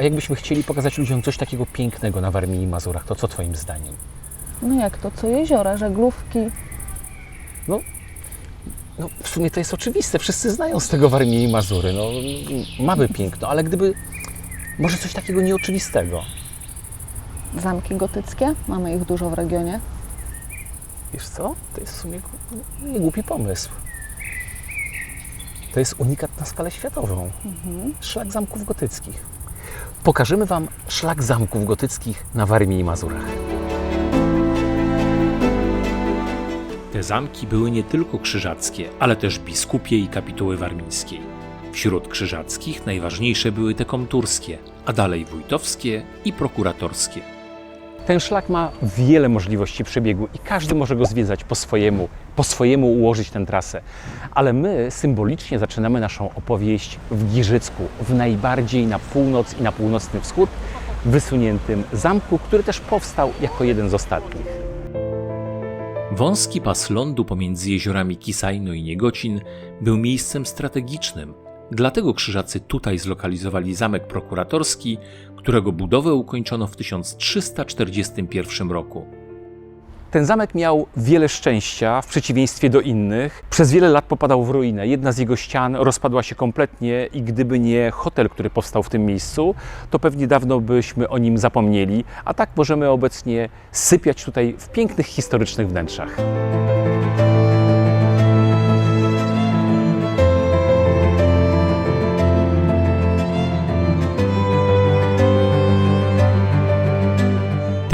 A jakbyśmy chcieli pokazać ludziom coś takiego pięknego na Warmii i Mazurach, to co Twoim zdaniem? No jak to, co jeziora, żaglówki. No, no w sumie to jest oczywiste, wszyscy znają z tego Warmię i Mazury. No, mamy piękno, ale gdyby może coś takiego nieoczywistego. Zamki gotyckie, mamy ich dużo w regionie. Wiesz co? To jest w sumie nie głupi pomysł. To jest unikat na skalę światową. Szlak zamków gotyckich. Pokażemy Wam szlak zamków gotyckich na Warmii i Mazurach. Te zamki były nie tylko krzyżackie, ale też biskupie i kapituły warmińskiej. Wśród krzyżackich najważniejsze były te komturskie, a dalej wójtowskie i prokuratorskie. Ten szlak ma wiele możliwości przebiegu i każdy może go zwiedzać po swojemu, po swojemu ułożyć tę trasę. Ale my symbolicznie zaczynamy naszą opowieść w Giżycku, w najbardziej na północ i na północny wschód wysuniętym zamku, który też powstał jako jeden z ostatnich. Wąski pas lądu pomiędzy jeziorami Kisajno i Niegocin był miejscem strategicznym, dlatego krzyżacy tutaj zlokalizowali zamek prokuratorski, którego budowę ukończono w 1341 roku. Ten zamek miał wiele szczęścia w przeciwieństwie do innych. Przez wiele lat popadał w ruinę. Jedna z jego ścian rozpadła się kompletnie i gdyby nie hotel, który powstał w tym miejscu, to pewnie dawno byśmy o nim zapomnieli. A tak możemy obecnie sypiać tutaj w pięknych historycznych wnętrzach.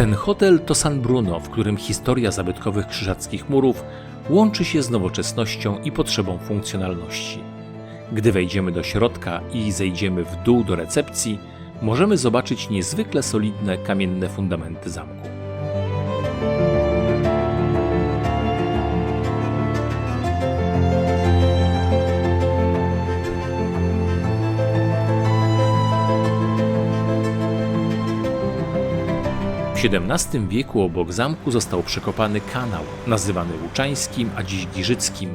Ten hotel to San Bruno, w którym historia zabytkowych krzyżackich murów łączy się z nowoczesnością i potrzebą funkcjonalności. Gdy wejdziemy do środka i zejdziemy w dół do recepcji, możemy zobaczyć niezwykle solidne kamienne fundamenty zamku. XVII wieku obok zamku został przekopany kanał, nazywany Łuczańskim, a dziś Giżyckim,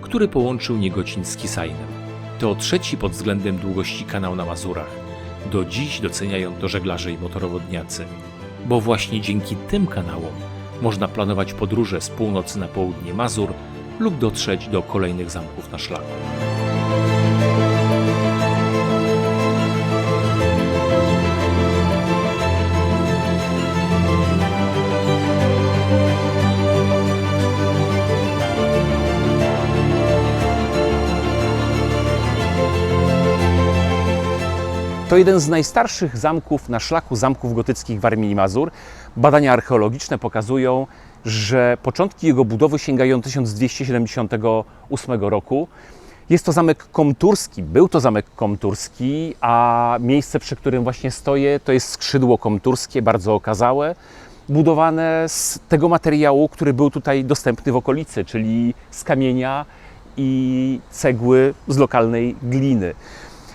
który połączył Niegocin z Kisajnem. To trzeci pod względem długości kanał na Mazurach. Do dziś doceniają to żeglarze i motorowodniacy, bo właśnie dzięki tym kanałom można planować podróże z północy na południe Mazur lub dotrzeć do kolejnych zamków na szlaku. To jeden z najstarszych zamków na szlaku zamków gotyckich Warmii i Mazur. Badania archeologiczne pokazują, że początki jego budowy sięgają 1278 roku. Jest to zamek komturski, był to zamek komturski, a miejsce, przy którym właśnie stoję, to jest skrzydło komturskie, bardzo okazałe, budowane z tego materiału, który był tutaj dostępny w okolicy, czyli z kamienia i cegły z lokalnej gliny.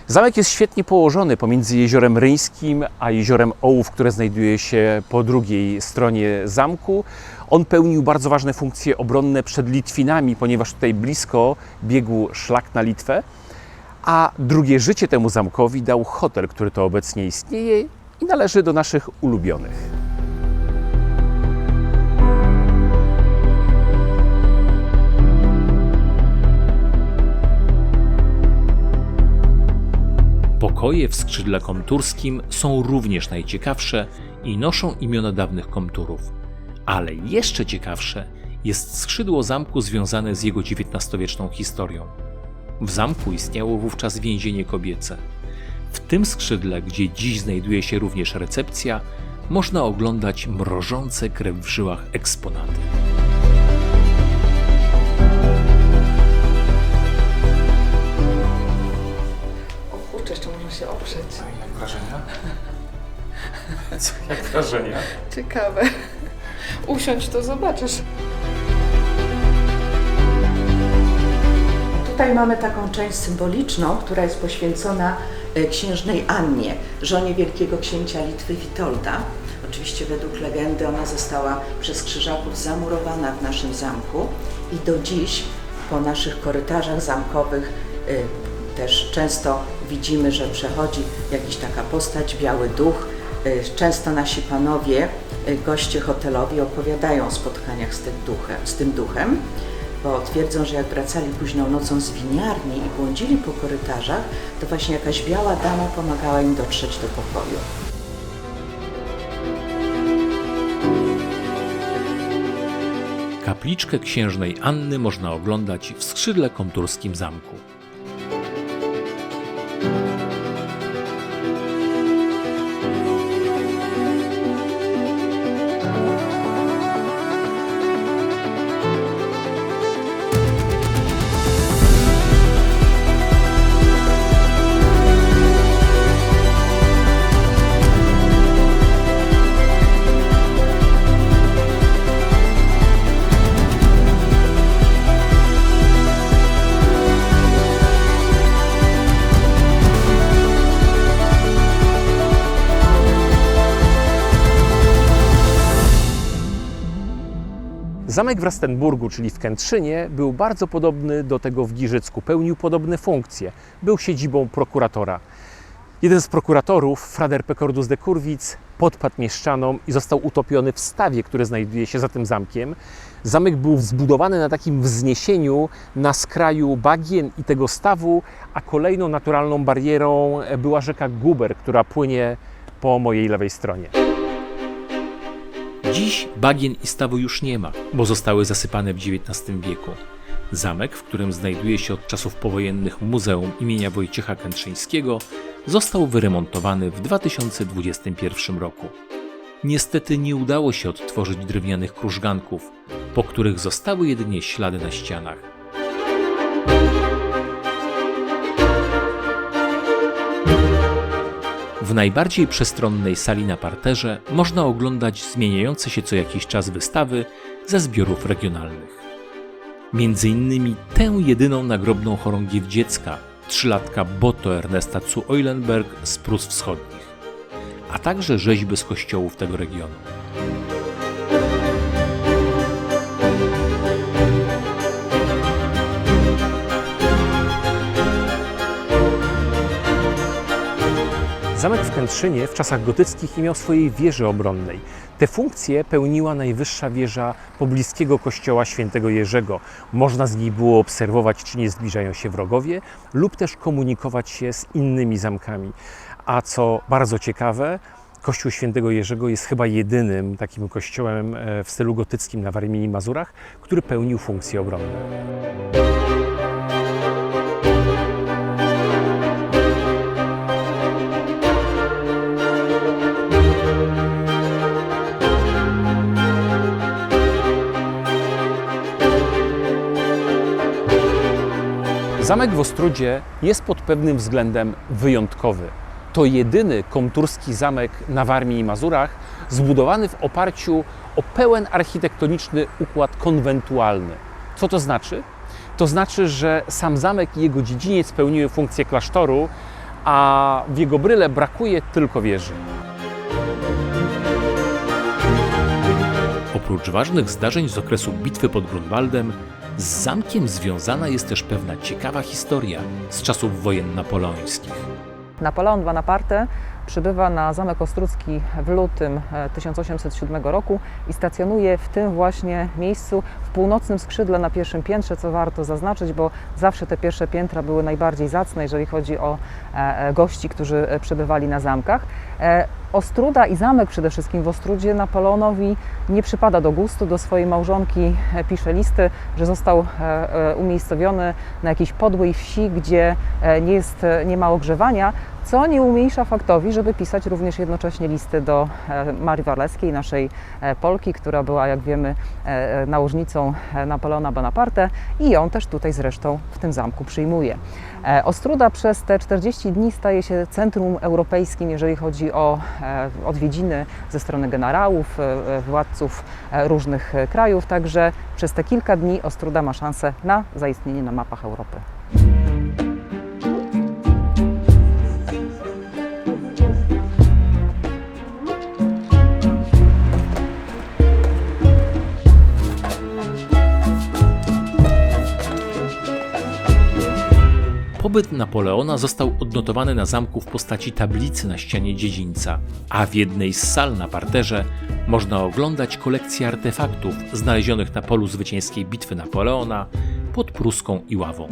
Zamek jest świetnie położony pomiędzy jeziorem Ryńskim a jeziorem Ołów, które znajduje się po drugiej stronie zamku. On pełnił bardzo ważne funkcje obronne przed Litwinami, ponieważ tutaj blisko biegł szlak na Litwę. A drugie życie temu zamkowi dał hotel, który to obecnie istnieje i należy do naszych ulubionych. Pokoje w skrzydle komturskim są również najciekawsze i noszą imiona dawnych komturów. Ale jeszcze ciekawsze jest skrzydło zamku związane z jego XIX-wieczną historią. W zamku istniało wówczas więzienie kobiece. W tym skrzydle, gdzie dziś znajduje się również recepcja, można oglądać mrożące krew w żyłach eksponaty. Można się oprzeć. Jak wrażenia? Co, jak wrażenia? Ciekawe. Usiądź, to zobaczysz. Tutaj mamy taką część symboliczną, która jest poświęcona e, księżnej Annie, żonie wielkiego księcia Litwy Witolda. Oczywiście według legendy ona została przez krzyżaków zamurowana w naszym zamku i do dziś po naszych korytarzach zamkowych e, też często widzimy, że przechodzi jakiś taka postać, biały duch. Y, Często nasi panowie, y, goście hotelowi opowiadają o spotkaniach z tym duchem. Z tym duchem bo twierdzą, że jak wracali późną nocą z winiarni i błądzili po korytarzach, to właśnie jakaś biała dama pomagała im dotrzeć do pokoju. Kapliczkę księżnej Anny można oglądać w skrzydle konturskim zamku. Zamek w Rastenburgu, czyli w Kętrzynie, był bardzo podobny do tego w Giżycku. Pełnił podobne funkcje. Był siedzibą prokuratora. Jeden z prokuratorów, Frader Pekordus de Kurwitz, podpadł mieszczanom i został utopiony w stawie, które znajduje się za tym zamkiem. Zamek był zbudowany na takim wzniesieniu na skraju bagien i tego stawu, a kolejną naturalną barierą była rzeka Guber, która płynie po mojej lewej stronie. Dziś bagien i stawu już nie ma, bo zostały zasypane w XIX wieku. Zamek, w którym znajduje się od czasów powojennych Muzeum imienia Wojciecha Kętrzyńskiego, został wyremontowany w 2021 roku. Niestety nie udało się odtworzyć drewnianych krużganków, po których zostały jedynie ślady na ścianach. W najbardziej przestronnej sali na parterze można oglądać zmieniające się co jakiś czas wystawy ze zbiorów regionalnych. Między innymi tę jedyną nagrobną chorągiew dziecka, trzylatka Botto Ernesta zu Eulenberg z Prus Wschodnich, a także rzeźby z kościołów tego regionu. Zamek w Kętrzynie w czasach gotyckich nie miał swojej wieży obronnej. Te funkcje pełniła najwyższa wieża pobliskiego kościoła świętego Jerzego. Można z niej było obserwować, czy nie zbliżają się wrogowie, lub też komunikować się z innymi zamkami. A co bardzo ciekawe, Kościół Świętego Jerzego jest chyba jedynym takim kościołem e, w stylu gotyckim na Warmii i Mazurach, który pełnił funkcje obronne. Zamek w Ostrudzie jest pod pewnym względem wyjątkowy. To jedyny komturski zamek na Warmii i Mazurach zbudowany w oparciu o pełen architektoniczny układ konwentualny. Co to znaczy? To znaczy, że sam zamek i jego dziedziniec pełniły funkcję klasztoru, a w jego bryle brakuje tylko wieży. Oprócz ważnych zdarzeń z okresu bitwy pod Grunwaldem, z zamkiem związana jest też pewna ciekawa historia z czasów wojen napoleońskich. Napoleon Bonaparte przybywa na Zamek Ostrucki w lutym e, 1807 roku i stacjonuje w tym właśnie miejscu w północnym skrzydle na pierwszym piętrze, co warto zaznaczyć, bo zawsze te pierwsze piętra były najbardziej zacne, jeżeli chodzi o e, e, gości, którzy e, przebywali na zamkach. E, Ostruda i zamek przede wszystkim w Ostrudzie Napoleonowi nie przypada do gustu. Do swojej małżonki e, pisze listy, że został e, e, umiejscowiony na jakiejś podłej wsi, gdzie e, nie, jest, e, nie ma ogrzewania, co nie umniejsza faktowi, żeby pisać również jednocześnie listy do e, Marii Warleskiej, naszej e, Polki, która była, jak wiemy, e, nałożnicą Napoleona Bonaparte i ją też tutaj zresztą w tym zamku przyjmuje. Ostruda przez te 40 dni staje się centrum europejskim, jeżeli chodzi o odwiedziny ze strony generałów, władców różnych krajów, także przez te kilka dni Ostruda ma szansę na zaistnienie na mapach Europy. Pobyt Napoleona został odnotowany na zamku w postaci tablicy na ścianie dziedzińca, a w jednej z sal na parterze można oglądać kolekcję artefaktów znalezionych na polu zwycięskiej bitwy Napoleona pod Pruską i Ławą.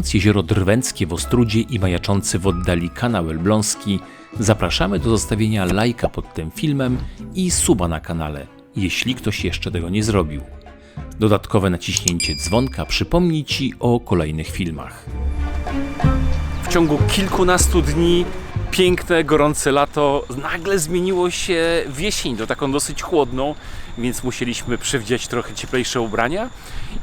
Podziwiając jezioro Drwęckie w Ostrudzie i majaczący w oddali kanał Elbląski, zapraszamy do zostawienia lajka pod tym filmem i suba na kanale, jeśli ktoś jeszcze tego nie zrobił. Dodatkowe naciśnięcie dzwonka przypomni Ci o kolejnych filmach. W ciągu kilkunastu dni piękne, gorące lato nagle zmieniło się w jesień, do taką dosyć chłodną, więc musieliśmy przywdziać trochę cieplejsze ubrania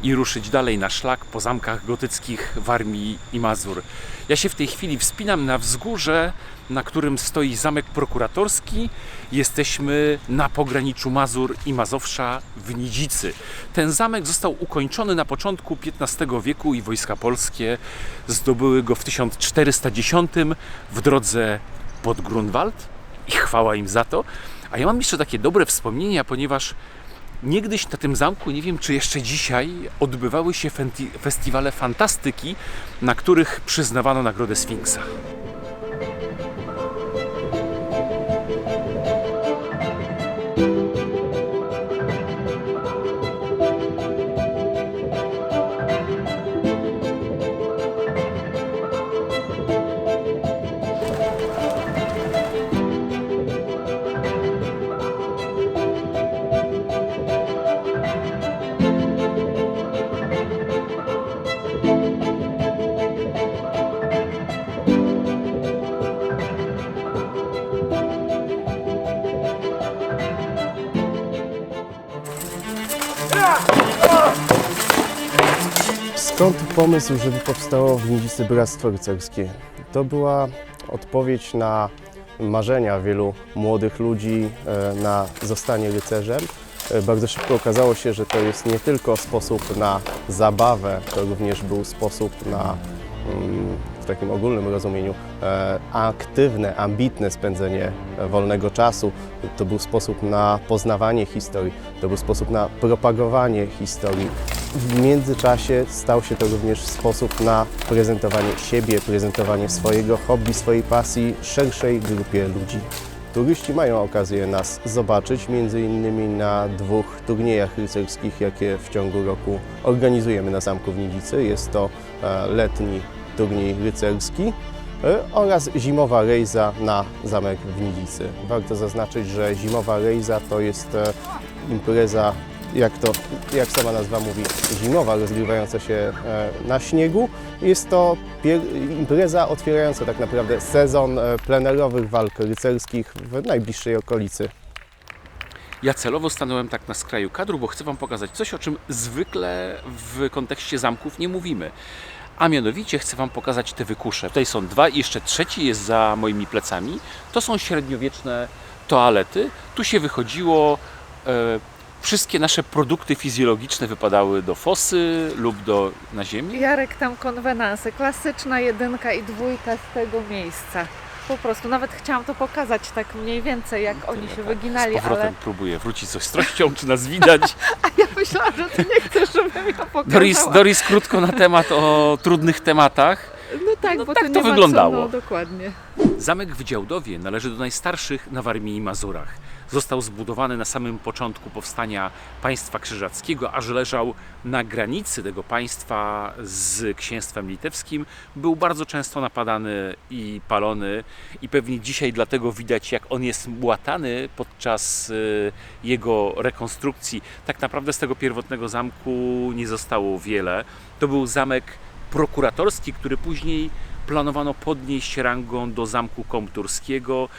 i ruszyć dalej na szlak po zamkach gotyckich Warmii i Mazur. Ja się w tej chwili wspinam na wzgórze, na którym stoi zamek prokuratorski. Jesteśmy na pograniczu Mazur i Mazowsza w Nidzicy. Ten zamek został ukończony na początku XV wieku i wojska polskie zdobyły go w 1410 w drodze pod Grunwald i chwała im za to. A ja mam jeszcze takie dobre wspomnienia, ponieważ niegdyś na tym zamku, nie wiem czy jeszcze dzisiaj, odbywały się festiwale fantastyki, na których przyznawano nagrodę Sfinksa. Skąd pomysł, żeby powstało w Nidzicy Bractwo Rycerskie? To była odpowiedź na marzenia wielu młodych ludzi e, na zostanie rycerzem. E, Bardzo szybko okazało się, że to jest nie tylko sposób na zabawę, to również był sposób na mm, w takim ogólnym rozumieniu e, aktywne, ambitne spędzenie wolnego czasu. To był sposób na poznawanie historii, to był sposób na propagowanie historii. W międzyczasie stał się to również sposób na prezentowanie siebie, prezentowanie swojego hobby, swojej pasji szerszej grupie ludzi. Turyści mają okazję nas zobaczyć, między innymi na dwóch turniejach rycerskich, jakie w ciągu roku organizujemy na Zamku w Nidzicy. Jest to e, letni turniej rycerski e, oraz zimowa rejza na Zamek w Nidzicy. Warto zaznaczyć, że zimowa rejza to jest e, impreza, jak to, jak sama nazwa mówi, zimowa, rozgrywająca się e, na śniegu. Jest to impreza otwierająca tak naprawdę sezon e, plenerowych walk rycerskich w najbliższej okolicy. Ja celowo stanąłem tak na skraju kadru, bo chcę Wam pokazać coś, o czym zwykle w kontekście zamków nie mówimy. A mianowicie chcę Wam pokazać te wykusze. Tutaj są dwa i jeszcze trzeci jest za moimi plecami. To są średniowieczne toalety. Tu się wychodziło, e, wszystkie nasze produkty fizjologiczne wypadały do fosy lub do, na ziemię. Jarek tam konwenanse, klasyczna jedynka i dwójka z tego miejsca. Po prostu, nawet chciałam to pokazać tak mniej więcej, jak oni się Tak, wyginali, Z powrotem ale próbuję wrócić z ostrością, czy nas widać. ja myślałam, że ty nie chcesz, żebym ja pokazała. Doris, Doris krótko na temat o trudnych tematach. No tak, no bo tak to nie ma wyglądało. Co, no, dokładnie. Zamek w Działdowie należy do najstarszych na Warmii i Mazurach. Został zbudowany na samym początku powstania państwa krzyżackiego, aż leżał na granicy tego państwa z księstwem litewskim. Był bardzo często napadany i palony i pewnie dzisiaj dlatego widać jak on jest łatany podczas y, jego rekonstrukcji. Tak naprawdę z tego pierwotnego zamku nie zostało wiele. To był zamek prokuratorski, który później planowano podnieść rangą do zamku komturskiego,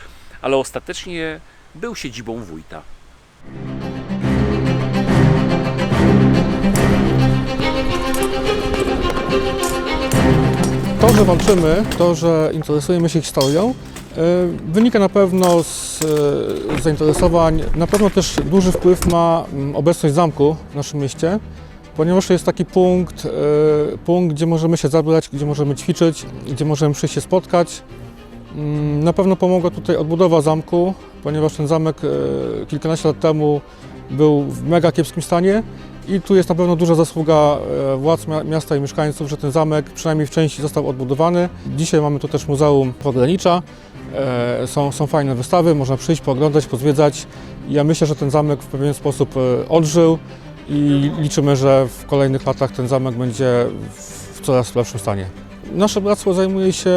ale ostatecznie był siedzibą wójta. że walczymy, to, że interesujemy się historią, e, wynika na pewno z e, zainteresowań. Na pewno też duży wpływ ma mm, obecność zamku w naszym mieście, ponieważ to jest taki punkt, e, punkt, gdzie możemy się zabrać, gdzie możemy ćwiczyć, gdzie możemy przyjść się spotkać. Mm, Na pewno pomogła tutaj odbudowa zamku, ponieważ ten zamek e, kilkanaście lat temu był w mega kiepskim stanie i tu jest na pewno duża zasługa e, władz mia- miasta i mieszkańców, że ten zamek przynajmniej w części został odbudowany. Dzisiaj mamy tu też Muzeum Pogranicza. E, Są, są fajne wystawy, można przyjść, pooglądać, pozwiedzać. Ja myślę, że ten zamek w pewien sposób odżył i liczymy, że w kolejnych latach ten zamek będzie w coraz lepszym stanie. Nasze bractwo zajmuje się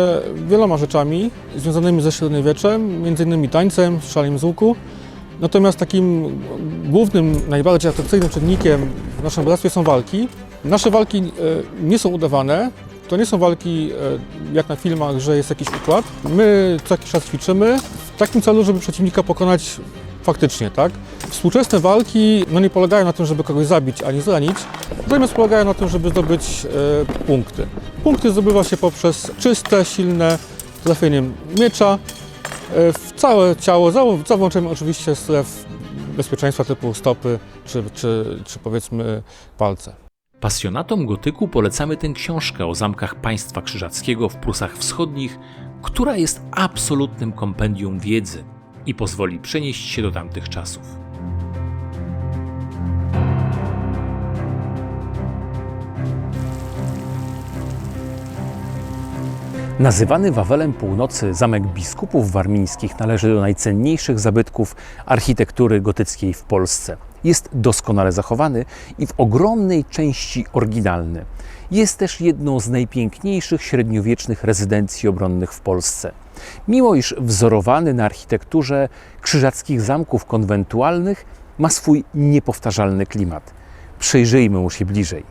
wieloma rzeczami związanymi ze średniowieczem, innymi tańcem, strzelaniem z łuku. Natomiast takim głównym, najbardziej atrakcyjnym czynnikiem w naszym bractwie są walki. Nasze walki e, nie są udawane. To nie są walki e, jak na filmach, że jest jakiś układ. My co jakiś czas ćwiczymy w takim celu, żeby przeciwnika pokonać faktycznie, tak? Współczesne walki no nie polegają na tym, żeby kogoś zabić ani zranić, natomiast polegają na tym, żeby zdobyć e, punkty. Punkty zdobywa się poprzez czyste, silne trafieniem miecza, E, w całe ciało, za, wyłączeniem oczywiście stref bezpieczeństwa typu stopy czy, czy, czy powiedzmy palce. Pasjonatom gotyku polecamy tę książkę o zamkach państwa krzyżackiego w Prusach Wschodnich, która jest absolutnym kompendium wiedzy i pozwoli przenieść się do tamtych czasów. Nazywany Wawelem Północy Zamek Biskupów Warmińskich należy do najcenniejszych zabytków architektury gotyckiej w Polsce. Jest doskonale zachowany i w ogromnej części oryginalny. Jest też jedną z najpiękniejszych średniowiecznych rezydencji obronnych w Polsce. Mimo iż wzorowany na architekturze krzyżackich zamków konwentualnych, ma swój niepowtarzalny klimat. Przyjrzyjmy mu się bliżej.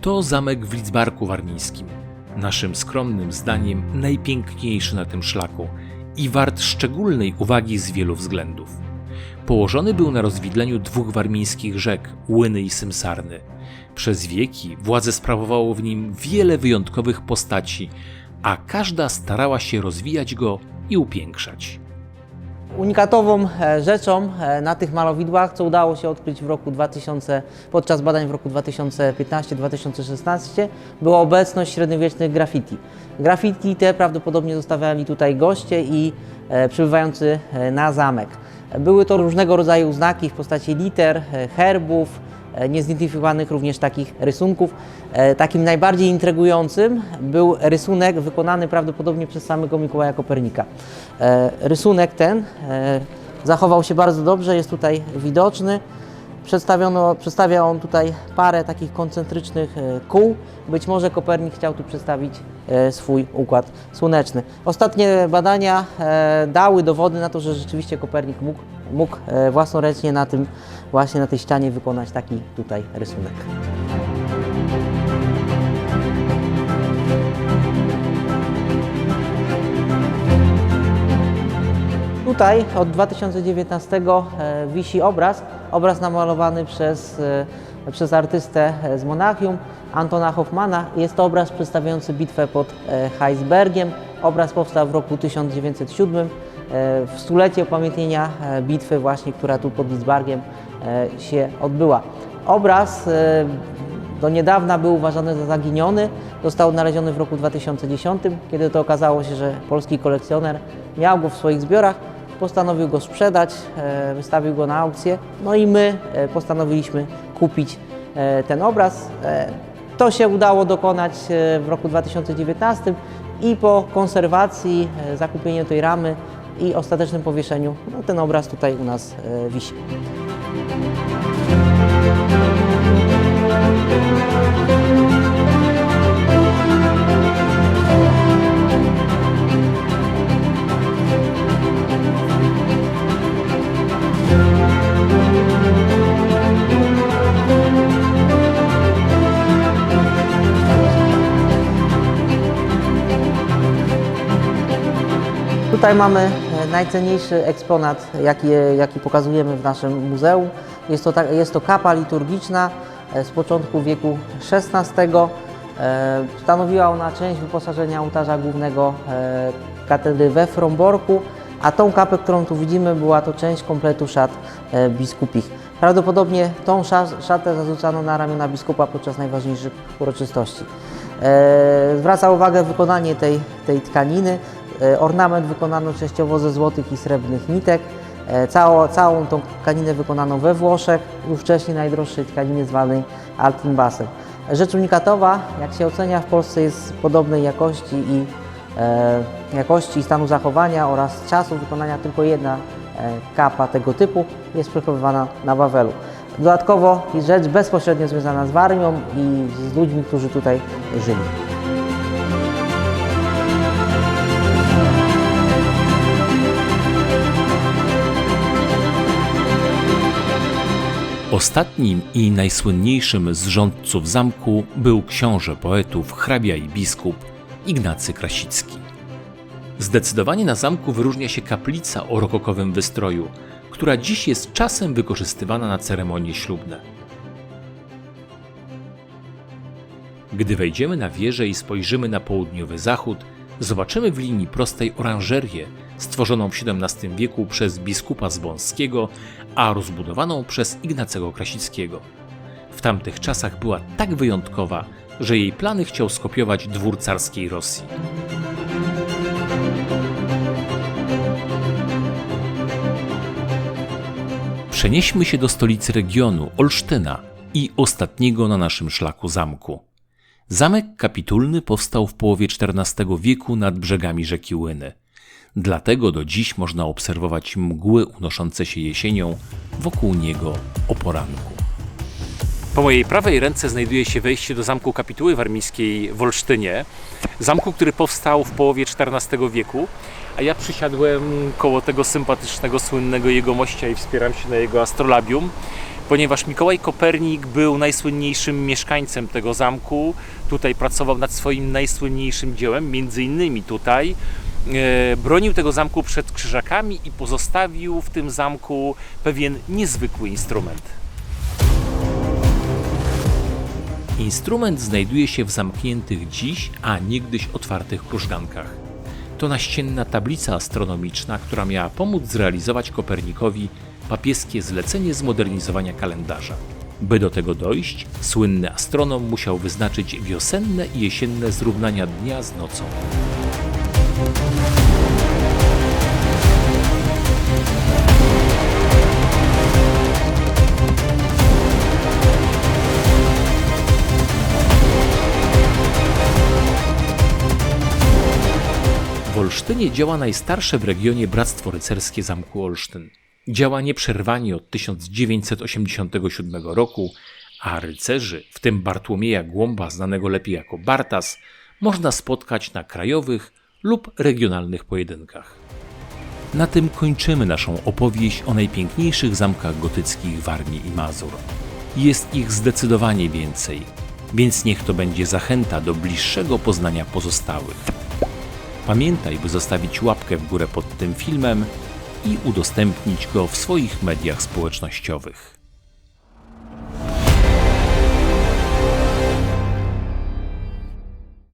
To zamek w Lidzbarku Warmińskim, naszym skromnym zdaniem najpiękniejszy na tym szlaku i wart szczególnej uwagi z wielu względów. Położony był na rozwidleniu dwóch warmińskich rzek, Łyny i Symsarny. Przez wieki władzę sprawowało w nim wiele wyjątkowych postaci, a każda starała się rozwijać go i upiększać. Unikatową e, rzeczą e, na tych malowidłach, co udało się odkryć w roku 2000, podczas badań w roku 2015-2016, była obecność średniowiecznych graffiti. Graffiti te prawdopodobnie zostawiali tutaj goście i e, przybywający na zamek. Były to różnego rodzaju znaki w postaci liter, herbów, niezidentyfikowanych również takich rysunków. E, Takim najbardziej intrygującym był rysunek wykonany prawdopodobnie przez samego Mikołaja Kopernika. E, Rysunek ten e, zachował się bardzo dobrze, jest tutaj widoczny. Przedstawiono, przedstawia on tutaj parę takich koncentrycznych e, kół. Być może Kopernik chciał tu przedstawić e, swój układ słoneczny. Ostatnie badania e, dały dowody na to, że rzeczywiście Kopernik mógł, mógł własnoręcznie na tym, właśnie na tej ścianie wykonać taki tutaj rysunek. Tutaj od 2019 e, wisi obraz, obraz namalowany przez, e, przez artystę z Monachium, Antona Hoffmana. Jest to obraz przedstawiający bitwę pod e, Heisbergiem. Obraz powstał w roku 1907, e, w stulecie upamiętnienia bitwy właśnie, która tu pod Lidzbargiem się odbyła. Obraz do niedawna był uważany za zaginiony. Został odnaleziony w roku 2010, kiedy to okazało się, że polski kolekcjoner miał go w swoich zbiorach. Postanowił go sprzedać, e, wystawił go na aukcję. No i my e, postanowiliśmy kupić e, ten obraz. To się udało dokonać w roku 2019 i po konserwacji, zakupieniu tej ramy i ostatecznym powieszeniu, no ten obraz tutaj u nas wisi. Tutaj mamy e, najcenniejszy eksponat, jaki, jaki pokazujemy w naszym muzeum. Jest to, ta- jest to kapa liturgiczna e, z początku wieku XVI. E, Stanowiła ona część wyposażenia ołtarza głównego katedry we Fromborku, a tą kapę, którą tu widzimy, była to część kompletu szat biskupich. Prawdopodobnie tą sza- szatę zarzucano na ramiona biskupa podczas najważniejszych uroczystości. Zwraca uwagę wykonanie tej, tej tkaniny. E, Ornament wykonano częściowo ze złotych i srebrnych nitek. E, Całą, całą tą tkaninę wykonano we Włoszech, już wcześniej najdroższej tkaniny zwanej Altinbasem. Rzecz unikatowa, jak się ocenia w Polsce jest podobnej jakości i e, jakości i stanu zachowania oraz czasu wykonania tylko jedna e, kapa tego typu jest przechowywana na Wawelu. Dodatkowo rzecz bezpośrednio związana z Warmią i z ludźmi, którzy tutaj żyli. Ostatnim i najsłynniejszym z rządców zamku był książę poetów, hrabia i biskup Ignacy Krasicki. Zdecydowanie na zamku wyróżnia się kaplica o rokokowym wystroju, która dziś jest czasem wykorzystywana na ceremonie ślubne. Gdy wejdziemy na wieżę i spojrzymy na południowy zachód, zobaczymy w linii prostej oranżerię stworzoną w XVII wieku przez biskupa Zbąskiego, a rozbudowaną przez Ignacego Krasickiego. W tamtych czasach była tak wyjątkowa, że jej plany chciał skopiować dwór carskiej Rosji. Przenieśmy się do stolicy regionu, Olsztyna i ostatniego na naszym szlaku zamku. Zamek kapitulny powstał w połowie XIV wieku nad brzegami rzeki Łyny. Dlatego do dziś można obserwować mgły unoszące się jesienią wokół niego o poranku. Po mojej prawej ręce znajduje się wejście do zamku kapituły warmińskiej w Olsztynie. Zamku, który powstał w połowie XIV wieku, a ja przysiadłem koło tego sympatycznego, słynnego jegomościa i wspieram się na jego astrolabium, ponieważ Mikołaj Kopernik był najsłynniejszym mieszkańcem tego zamku. Tutaj pracował nad swoim najsłynniejszym dziełem, między innymi tutaj. E, bronił tego zamku przed krzyżakami i pozostawił w tym zamku pewien niezwykły instrument. Instrument znajduje się w zamkniętych dziś, a niegdyś otwartych krużgankach. To naścienna tablica astronomiczna, która miała pomóc zrealizować Kopernikowi papieskie zlecenie zmodernizowania kalendarza. By do tego dojść, słynny astronom musiał wyznaczyć wiosenne i jesienne zrównania dnia z nocą. W Olsztynie działa najstarsze w regionie Bractwo Rycerskie Zamku Olsztyn. Działa nieprzerwanie od 1987 roku, a rycerzy, w tym Bartłomieja Głąba, znanego lepiej jako Bartas, można spotkać na krajowych lub regionalnych pojedynkach. Na tym kończymy naszą opowieść o najpiękniejszych zamkach gotyckich Warmii i Mazur. Jest ich zdecydowanie więcej, więc niech to będzie zachęta do bliższego poznania pozostałych. Pamiętaj, by zostawić łapkę w górę pod tym filmem i udostępnić go w swoich mediach społecznościowych.